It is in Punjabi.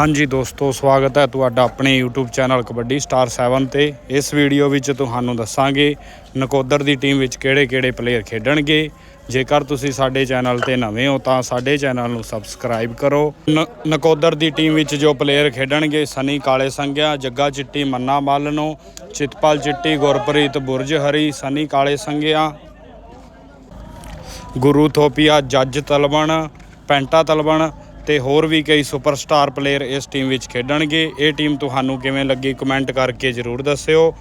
ਹਾਂਜੀ ਦੋਸਤੋ, ਸਵਾਗਤ ਹੈ ਤੁਹਾਡਾ ਆਪਣੇ YouTube ਚੈਨਲ ਕਬੱਡੀ ਸਟਾਰ 7 ਤੇ। ਇਸ ਵੀਡੀਓ ਵਿੱਚ ਤੁਹਾਨੂੰ ਦੱਸਾਂਗੇ ਨਕੋਦਰ ਦੀ ਟੀਮ ਵਿੱਚ ਕਿਹੜੇ-ਕਿਹੜੇ ਪਲੇਅਰ ਖੇਡਣਗੇ। ਜੇਕਰ ਤੁਸੀਂ ਸਾਡੇ ਚੈਨਲ ਤੇ ਨਵੇਂ ਹੋ ਤਾਂ ਸਾਡੇ ਚੈਨਲ ਨੂੰ ਸਬਸਕ੍ਰਾਈਬ ਕਰੋ। ਨ- ਨਕੋਦਰ ਦੀ ਟੀਮ ਵਿੱਚ ਜੋ ਪਲੇਅਰ ਖੇਡਣਗੇ, ਸਨੀ ਕਾਲੇ ਸੰਘਿਆ, ਜੱਗਾ ਚਿੱਟੀ, ਮੰਨਾ ਮਾਲਨੋ, ਚਿਤਪਾਲ ਚਿੱਟੀ, ਗੁਰਪ੍ਰੀਤ ਬੁਰਜ ਹਰੀ, ਸਨੀ ਕਾਲੇ ਸੰਘਿਆ, ਗੁਰੂ ਥੋਪੀਆ, ਜੱਜ ਤਲਵਣ, ਪੈਂਟਾ ਤਲਵਣ ਤੇ ਹੋਰ ਵੀ ਕਈ ਸੁਪਰਸਟਾਰ ਪਲੇਅਰ ਇਸ ਟੀਮ ਵਿੱਚ ਖੇਡਣਗੇ। ਇਹ ਟੀਮ ਤੁਹਾਨੂੰ ਕਿਵੇਂ ਲੱਗੀ ਕਮੈਂਟ ਕਰਕੇ ਜਰੂਰ ਦੱਸਿਓ।